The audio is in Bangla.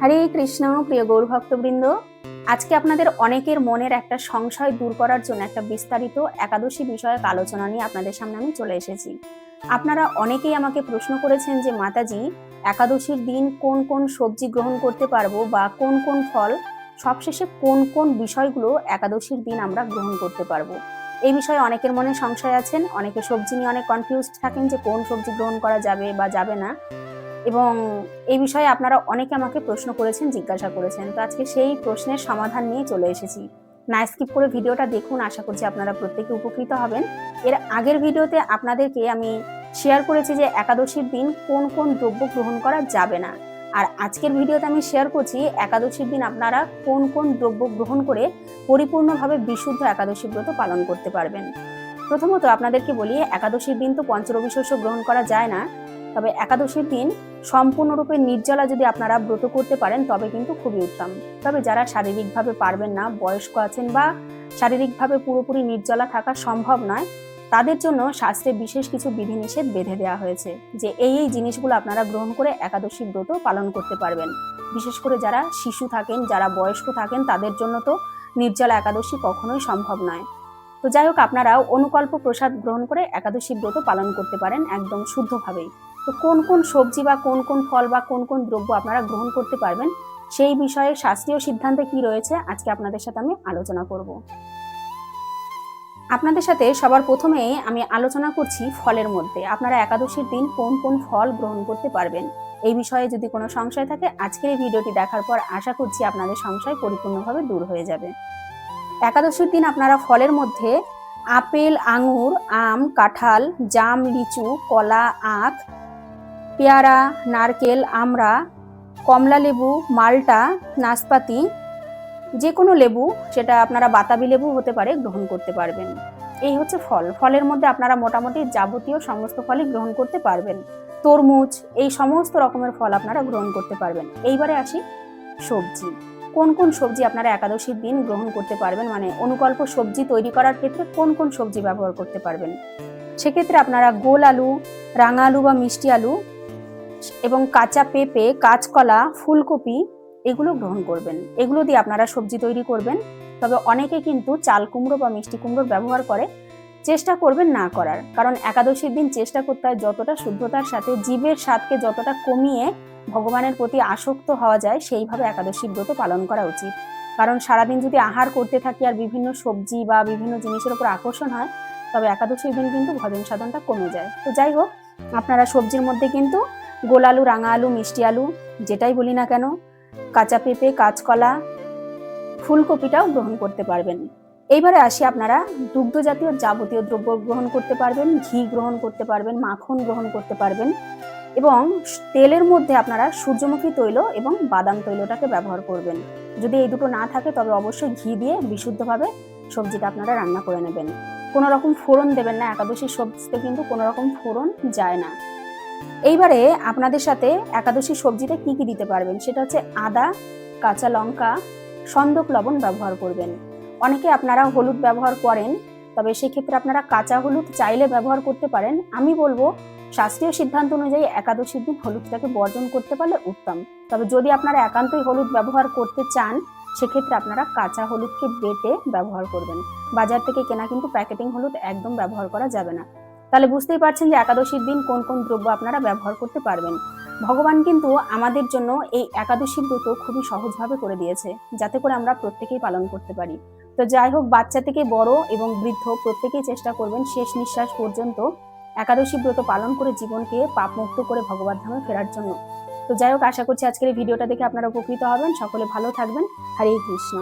হরে কৃষ্ণ, প্রিয় গৌর ভক্তবৃন্দ আজকে আপনাদের অনেকের মনের একটা সংশয় দূর করার জন্য একটা বিস্তারিত একাদশী বিষয়ক আলোচনা নিয়ে আপনাদের সামনে আমি চলে এসেছি। আপনারা অনেকেই আমাকে প্রশ্ন করেছেন যে, মাতাজি, একাদশীর দিন কোন কোন সবজি গ্রহণ করতে পারব বা কোন কোন ফল, সবশেষে কোন কোন বিষয়গুলো একাদশীর দিন আমরা গ্রহণ করতে পারব? এই বিষয়ে অনেকের মনে সংশয় আছেন, অনেকে সবজি নিয়ে অনেক কনফিউজড থাকেন যে, কোন সবজি গ্রহণ করা যাবে বা যাবে না। এবং এই বিষয়ে আপনারা অনেকে আমাকে প্রশ্ন করেছেন, জিজ্ঞাসা করেছেন। তো আজকে সেই প্রশ্নের সমাধান নিয়ে চলে এসেছি। না স্কিপ করে ভিডিওটা দেখুন, আশা করছি আপনারা প্রত্যেকে উপকৃত হবেন। এর আগের ভিডিওতে আপনাদেরকে আমি শেয়ার করেছি যে একাদশীর দিন কোন কোন দ্রব্য গ্রহণ করা যাবে না। আর আজকের ভিডিওতে আমি শেয়ার করছি একাদশীর দিন আপনারা কোন কোন দ্রব্য গ্রহণ করে পরিপূর্ণভাবে বিশুদ্ধ একাদশী ব্রত পালন করতে পারবেন। প্রথমত আপনাদেরকে বলি, একাদশীর দিন তো পঞ্চরবি শস্য গ্রহণ করা যায় না। তবে একাদশীর দিন সম্পূর্ণরূপে নির্জলা যদি আপনারা ব্রত করতে পারেন, তবে কিন্তু খুবই উত্তম। তবে যারা শারীরিকভাবে পারবেন না, বয়স্ক আছেন বা শারীরিকভাবে পুরোপুরি নির্জলা থাকা সম্ভব নয়, তাদের জন্য শাস্ত্রে বিশেষ কিছু বিধিনিষেধ বেঁধে দেওয়া হয়েছে, যে এই এই জিনিসগুলো আপনারা গ্রহণ করে একাদশী ব্রত পালন করতে পারবেন। বিশেষ করে যারা শিশু থাকেন, যারা বয়স্ক থাকেন, তাদের জন্য তো নির্জলা একাদশী কখনোই সম্ভব নয়। তো যাই হোক, আপনারাও অনুকল্প প্রসাদ গ্রহণ করে একাদশী ব্রত পালন করতে পারেন একদম শুদ্ধভাবেই। তো কোন কোন সবজি বা কোন কোন ফল বা কোন কোন দ্রব্য আপনারা গ্রহণ করতে পারবেন, সেই বিষয়ে শাস্ত্রীয় সিদ্ধান্তে কি রয়েছে, আজকে আপনাদের সাথে আমি আলোচনা করব। আপনাদের সাথে সবার প্রথমে আমি আলোচনা করছি ফলের মধ্যে। আপনারা একাদশীর দিন কোন কোন ফল গ্রহণ করতে পারবেন, এই বিষয়ে যদি কোনো সংশয় থাকে, আজকের এই ভিডিওটি দেখার পর আশা করছি আপনাদের সংশয় পরিপূর্ণভাবে দূর হয়ে যাবে। একাদশীর দিন আপনারা ফলের মধ্যে আপেল, আঙুর, আম, কাঁঠাল, জাম, লিচু, কলা, আখ পেয়ারা, নারকেল, আমড়া, কমলা লেবু, মালটা, নাশপাতি যে কোনো লেবু, সেটা আপনারা বাতাবি লেবু হতে পারে গ্রহণ করতে পারবেন। এই হচ্ছে ফল। ফলের মধ্যে আপনারা মোটামুটি যাবতীয় সমস্ত ফলই গ্রহণ করতে পারবেন। তরমুজ, এই সমস্ত রকমের ফল আপনারা গ্রহণ করতে পারবেন। এইবারে আসি সবজি। কোন কোন সবজি আপনারা একাদশীর দিন গ্রহণ করতে পারবেন? মানে অনুকল্প সবজি তৈরি করার ক্ষেত্রে কোন কোন সবজি ব্যবহার করতে পারবেন? সেক্ষেত্রে আপনারা গোল আলু, রাঙা আলু বা মিষ্টি আলু এবং কাঁচা পেঁপে, কাঁচকলা, ফুলকপি এগুলো গ্রহণ করবেন। এগুলো দিয়ে আপনারা সবজি তৈরি করবেন। তবে অনেকে কিন্তু চাল কুমড়ো বা মিষ্টি কুমড়োর ব্যবহার করে, চেষ্টা করবেন না করার। কারণ একাদশীর দিন চেষ্টা করতে হয় যতটা শুদ্ধতার সাথে, জীবের স্বাদকে যতটা কমিয়ে ভগবানের প্রতি আসক্ত হওয়া যায়, সেইভাবে একাদশী ব্রত পালন করা উচিত। কারণ সারাদিন যদি আহার করতে থাকি আর বিভিন্ন সবজি বা বিভিন্ন জিনিসের উপর আকর্ষণ হয়, তবে একাদশীর দিন কিন্তু ভজন সাধনটা কমে যায়। তো যাই হোক, আপনারা সবজির মধ্যে কিন্তু গোল আলু রাঙা আলু মিষ্টি আলু যেটাই বলি না কেন, কাঁচা পেঁপে, কাঁচকলা, ফুলকপিটাও গ্রহণ করতে পারবেন। এইবারে আসি আপনারা, দুগ্ধ জাতীয় যাবতীয় দ্রব্য গ্রহণ করতে পারবেন, ঘি গ্রহণ করতে পারবেন, মাখন গ্রহণ করতে পারবেন এবং তেলের মধ্যে আপনারা সূর্যমুখী তৈল এবং বাদাম তৈলটাকে ব্যবহার করবেন। যদি এই দুটো না থাকে, তবে অবশ্যই ঘি দিয়ে বিশুদ্ধভাবে সবজিটা আপনারা রান্না করে নেবেন। কোনো রকম ফোড়ন দেবেন না একাদশী সবজিতে কিন্তু কোনো রকম ফোড়ন যায় না। এইবারে আপনাদের সাথে একাদশী সবজিতে কি কি দিতে পারবেন? সেটা হচ্ছে আদা, কাঁচা লঙ্কা, সন্দক লবণ ব্যবহার করবেন। অনেকে আপনারা হলুদ ব্যবহার করেন, তবে সেক্ষেত্রে আপনারা কাঁচা হলুদ চাইলে ব্যবহার করতে পারেন। আমি বলব, শাস্ত্রীয় সিদ্ধান্ত অনুযায়ী একাদশীর দিন হলুদটাকে বর্জন করতে পারলে উত্তম। তবে যদি আপনারা একান্তই হলুদ ব্যবহার করতে চান, সেক্ষেত্রে আপনারা কাঁচা হলুদকে বেটে ব্যবহার করবেন। বাজার থেকে কেনা কিন্তু প্যাকেটিং হলুদ একদম ব্যবহার করা যাবে না। তাহলে বুঝতেই পারছেন যে একাদশীর দিন কোন কোন দ্রব্য আপনারা ব্যবহার করতে পারবেন। ভগবান কিন্তু আমাদের জন্য এই একাদশী ব্রত খুবই সহজভাবে করে দিয়েছে, যাতে করে আমরা প্রত্যেকেই পালন করতে পারি। তো যাই হোক, বাচ্চা থেকে বড় এবং বৃদ্ধ প্রত্যেকেই চেষ্টা করবেন শেষ নিঃশ্বাস পর্যন্ত একাদশী ব্রত পালন করে জীবনকে পাপমুক্ত করে ভগবান ধামে ফেরার জন্য। তো যাই হোক, আশা করছি আজকের এই ভিডিওটা দেখে আপনারা উপকৃত হবেন। সকলে ভালো থাকবেন। হরে কৃষ্ণ।